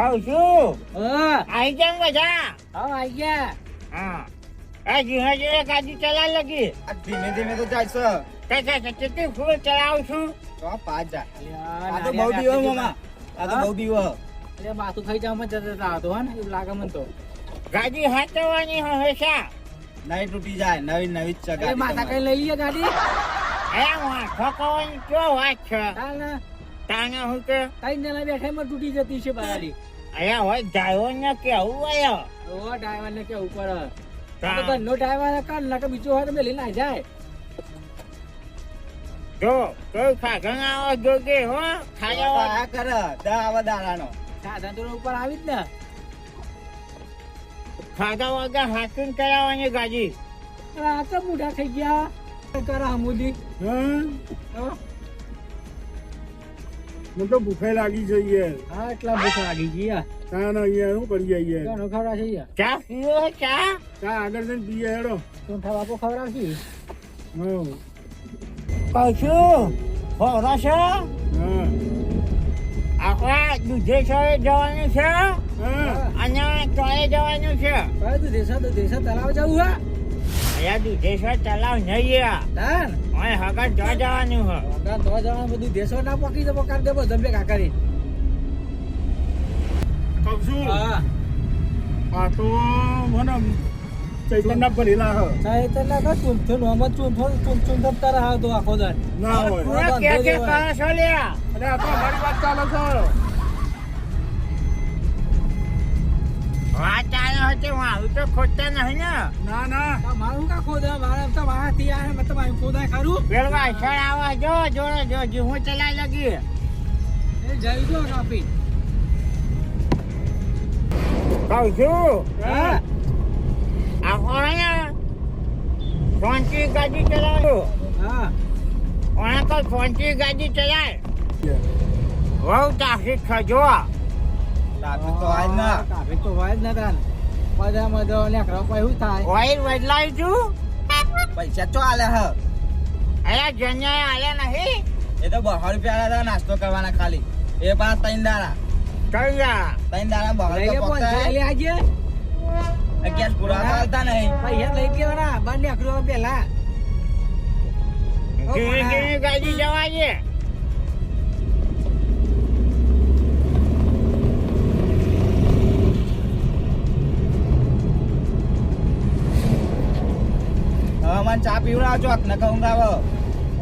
કહું છું આઈ જાવ બધા. હા આઈ ગયા. હા. એ ધીમે ધીમે ગાડી ચલા લગી. ધીમે ધીમે તો જાય છે. તે તે કેટલી ફૂલ ચલાવું છું? તો પાંચ જા. આ તો બહુ દીવો મામા. આ તો બહુ દીવો અરે માથું ખાઈ જાવ જતા જતા હતો હે ને? એવું લાગે મને તો. ગાડી હાચવવાની હંમેશા નહીં તૂટી જાય નવી નવી જ ગાડી કઈ લઈ લઈએ ગાડી. એ કયો વાત છે? તાને હું કે? કઈ જણા બેઠા માં તૂટી જતી છે બારી અહીંયા હોય ડ્રાઈવર ને કેવું ઓ ડ્રાઈવર ને કેવું પડે? તો ડ્રાઈવર ના કે બીજો હોય તો મેલી ના જાય. જો કોઈ ખાગણ આવો જોગે હો ખાયા. આ કર દાવા દાડાનો. સાધન તો ઉપર આવી જ ને. ખાધા વગર હાથું કરાવવાની ગાજી આ તો મોટા થઈ ગયા. કરે હમુદી? હા? મને તો ભૂખે લાગી છે યાર. હા એટલા ભૂખ લાગી ગયા તા ના યાર શું કરીએ યાર. ઘણો ખવડા છે યાર? ચા પીવો ચા આગળ જઈને પીએ હેડો. ચોંઠા બાપો ખવડાવશે? હા. કહું પાછું છે હા. આપણા દુધેશ્વરે જવાનું છે? હા. અને તોય જવાનું છે? કયો તું દેશા તો તલાવ જવું હા અહીંયા દુધેશ્વર તલાવ નહીં તાન અહીં હગર જવાનું છે વગર તો જવાનું બધું દેશો ના પકી તો પકાર દેવો જમ્બે ભેગા કરી કહું છું હા. આ તો મને ચૈતન્ય ભરેલા હ. ના કર ચૂમ ચૂમ હમત ચૂમ ચૂમ ચૂમ ચૂમ થતા રહા તો આખો દર ના હોય. કે કે કરો લ્યા અરે આ તો અમારી વાત ચાલે છે. વાત ચાલે હું આવું તો ખોટતા નહીં ને. ના ના. મારું કા ખોદા? મારે તો મારા આ મતલબ આ ખોદા ખરું? પેલા અસર આવા જો જો જો જો હું ચલાઈ લગી. એ જઈ જો કાપી. કહું છું હા? આખો ફોનથી ગાડી ચલાવો હા. ઓણા કોઈ ફોનથી ગાડી ચલાય. બહુ ટ્રાફિક ખજો. ટ્રાફિક તો આજ ના. તો હોય જ નતા બધા મધો લેકરો પછી શું થાય? ઓઇલ બદલાય છું પૈસા ચો આલે હ? અહીંયા જન્યાએ આલ્યા નહીં. એ તો બસો રૂપિયા હતા નાસ્તો કરવાના ખાલી. એ પાછા ત્રણ દાડા. કઈ ગયા ત્રણ દાડા બહાર લે રૂપિયા પકડાય. આજે. અગિયાર પૂરા તો આલતા નહીં. પૈસા લઈ લેવાના. બાર લેકરો પેલા. ધીમે ધીમે ગાડી જવા છે મને ચા પીવડાવજો ને કહું ગાવો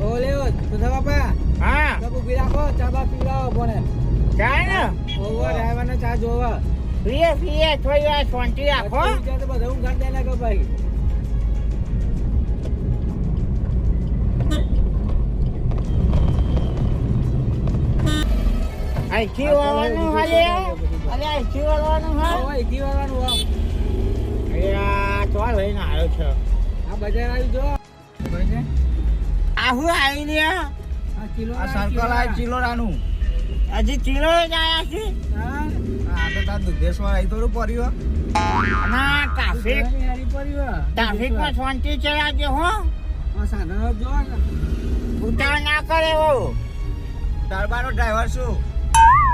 ઓ લેવો બાપા. હા. કપ ઊભી રાખો ચા બા પીવડાવો બોને. ચાલ ને? ઓવો ડ્રાઈવર ને ચા જોવા. પીએ પીએ થોડી વાર શાંતિ રાખો. તો હું ઘર દે લાગો ભાઈ. અહીંથી વળવાનું હાલે અરે અહીંથી વાળવાનું હા. ઓય ઈ વાળવાનું આમ. અરે તો લઈને આવ્યો છે. આ બજાર આવી જો. આ હું આવી રહ્યા આ? સર્કલ આ ચિલોડાનું હજી કિલો જ આવ્યા છે? આ તો તાર આવી થોડું પડ્યું ના ટ્રાફિક ટ્રાફિક ટ્રાફિકમાં શાંતિ ચલાવજો હો. સાધનો જો ઉતાવળ ના કરે હો. તારબાનો ડ્રાઈવર શું?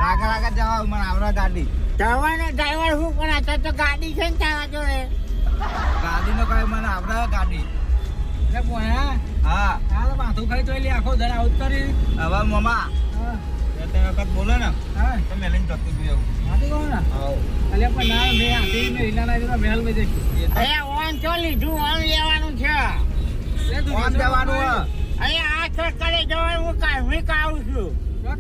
રાગા રાગા જવા મને ગાડી. જવાનો ડ્રાઈવર શું પણ અત્યારે તો ગાડી છે ને તારા જોડે. ગાડીનો કઈ મને આવડા ગાડી એટલે પોયા હા. આ તો માથું ખાઈ જોઈ લે આખો દર આઉટ કરી. હવે મમા હા. વખત બોલે ને હા. તો મેં લઈને જતું રહ્યું. માથું કહો ને. આવો અલે પણ ના મેં હાથી મેં હિલા જરા માં અરે ઓન તો લીધું ઓન લેવાનું છે. હે? અહીંયા આ સર્કલે જવાય હું કાઢવી કાઢું છું?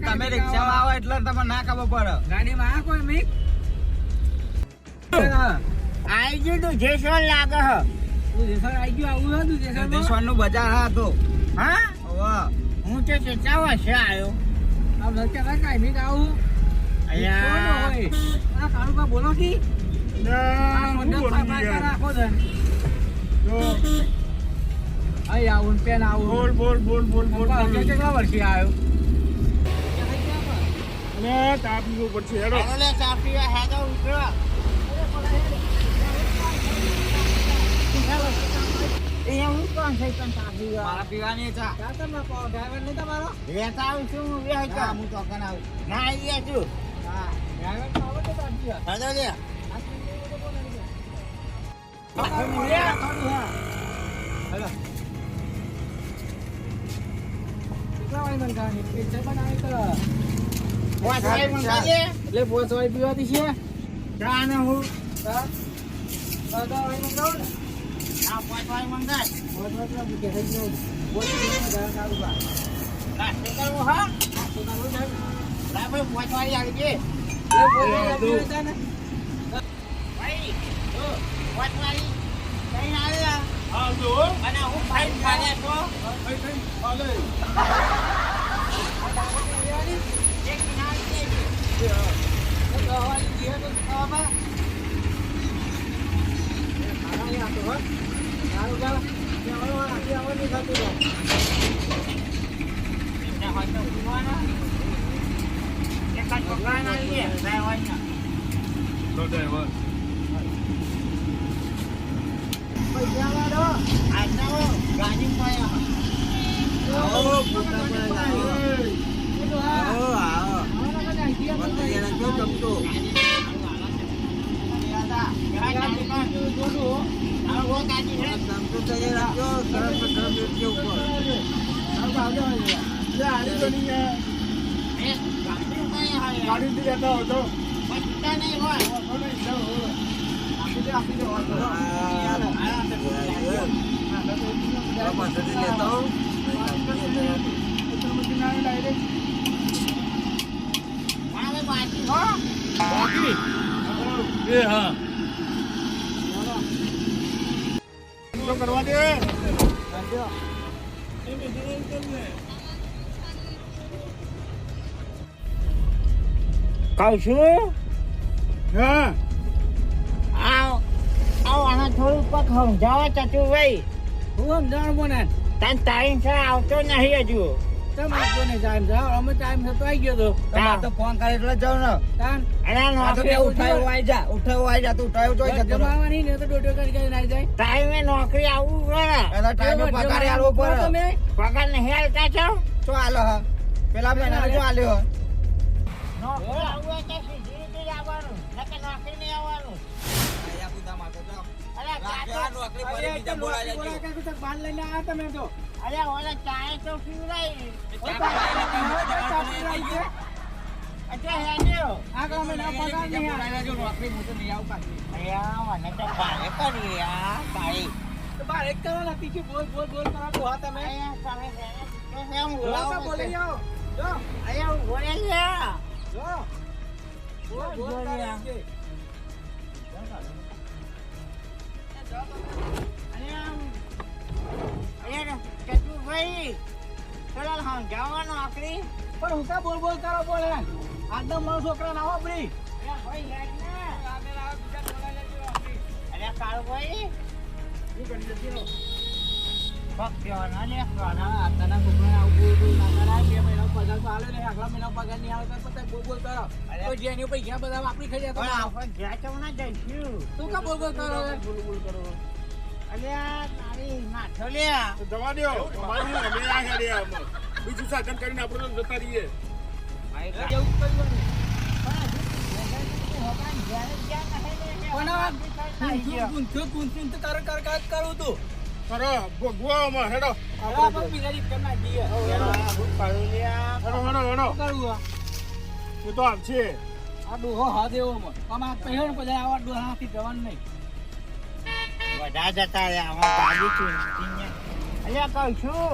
તમે રિક્ષામાં આવો એટલે તમને ના ખબર પડે. ગાડીમાં આ કોઈ મિક? આવી ગયું તું જે શું લાગે હ. તું આવી ગયું આવું હતું દેસરનું બજાર હા તો. હા? વાહ હું તો કેટલા વર્ષે આવ્યો આ લડકે કઈ કાઈ આવું. અહીંયા આ કાળુ બોલો કી? ના, બોલું બોલ બોલ બોલ બોલ કેટલા વર્ષથી આવ્યો અને ચા પીવો પડશે હેડો. લે પીવા હેડો અહીંયા હું કોણ છે? પણ ચા પીવા મારા પીવાની ચા ડ્રાઈવર નહીં તમારો. આવું છું હું વેહ હા હું હું ચોકન આવું ના આવી તું હા ડ્રાઈવર તો. આવડે તો હાલો લે હાલો વાસવાઈ મંગાજે. એટલે પોસવાય પીવાતી છે. ચા ને હું. હા? વાસવાય મંગાવો ને. આ વાસવાઈ મંગાય. પોસવાય પેલા ભૂખ્યા થઈ ગયો. પોસી ગયો, સારું બા. નાસ્તો કરવો હા? નાસ્તો કરવો છે? લાય ભાઈ છે ભાઈ, જો, વાસવાઈ કઈ આવ્યા? હા અને હું ખાઈને ખાલ્યા તો એક કિનારે. તો તો આપતો, હો. તો પૈસા વાળો. આજના હો, ગાડીમાં પડ્યા. આવો પૂછા પડે આવો એ તો હા. આવો આવો આવો ને બધા જીએ તો મને જરા જો ચમચો ચમચો તો જરા જો સરસ સરસ મિરચી ઉપર સારું આવજો, આવજો. લે આની તો નહીં યાર. ગાડીથી જતા હો તો તો નહીં જાઓ હો. આપી દે, આપી દે, વાંધો નહીં. તો પાછળથી લેતો આવું. ઉત્તરમાંથી ના આવે direct. બાકી? એ હા તો કરવા દે કહું છું હા? આવ આવ આના થોડું પગ સમજાવો ચતુભાઈ. હું સમજાવું મને. તને ટાઈમ છે આવતો નહીં હજુ. કેમ આપતો નહીં time? જાઓ, અમે time થતો આઈ ગયો તો. તમારે તો ફોન કરે એટલે જાવ ને. તાન. અને આ નોકરી બે ઉઠાયો આઈ જા. ઉઠાયો આઈ જા તું ઉઠાયો જોઈ જતો જમાવાની ને તો ડોડો કરી કરીને આવી જાય. ટાઈમે નોકરી આવવું પડે. એના ટાઈમે પગારે આલવો પડે. તમે? પગાર નહીં હાલતા છો શું હાલો પેલા મહિનાનો શું હાલ્યો નોકરી આવવું તો સીધી આવવાનું નકર નોકરી નહીં આવવાનું અરે અરે, નોકરી તો તો. અરે ઓલા ચાય તો પીવડાવી ઓય, ચા પીવડાવી છે? એટલે હેડ્યો આ કામ એના પગાર નહીં આવે. અયા મને તો ભારે કરી આ ભાઈ તો બાર એક કરવાના, ત્રીજી બોલ, બોલ, બોલ કરો તો હા તમે. અયા તમે તો બોલાવો બોલી જાઓ. જો, અયા બોલે જો. યાર. સમજાવવાનો આકરી હું બોલ બોલ કરો બોલે આજના મારો છોકરા ના વાપરી અરે ભાઈ બે મહિના પગાર તો આલે ને આગલા મહિના પગાર નહીં આવે તો બધા બોલ બોલ કરો. તો જેની પૈસા બધા વાપરી ખાઈ પણ આપણે જ્યાં ચૌ ના જઈશું તું કા બોલ બોલ કરો બોલ બોલ કરો. અલ્યા તારી નાથો લે તો જવા દો અમારું અમે આ હેડે આમ બીજું સાધન કરીને આપણે જતા રહીએ. પણ કરું તું. કરો ભોગવામાં હેડો. આપણે બીજા રીત કરી નાખીએ હેડો હેડો હેડો. કરવું આ? એ તો આમ છે. આ ડોહો હા દેવો માં. આમ આ પહેણ પછી આવા ડોહાથી જવાનું નહીં. બધા જતા રહ્યા અલ્યા કહું છું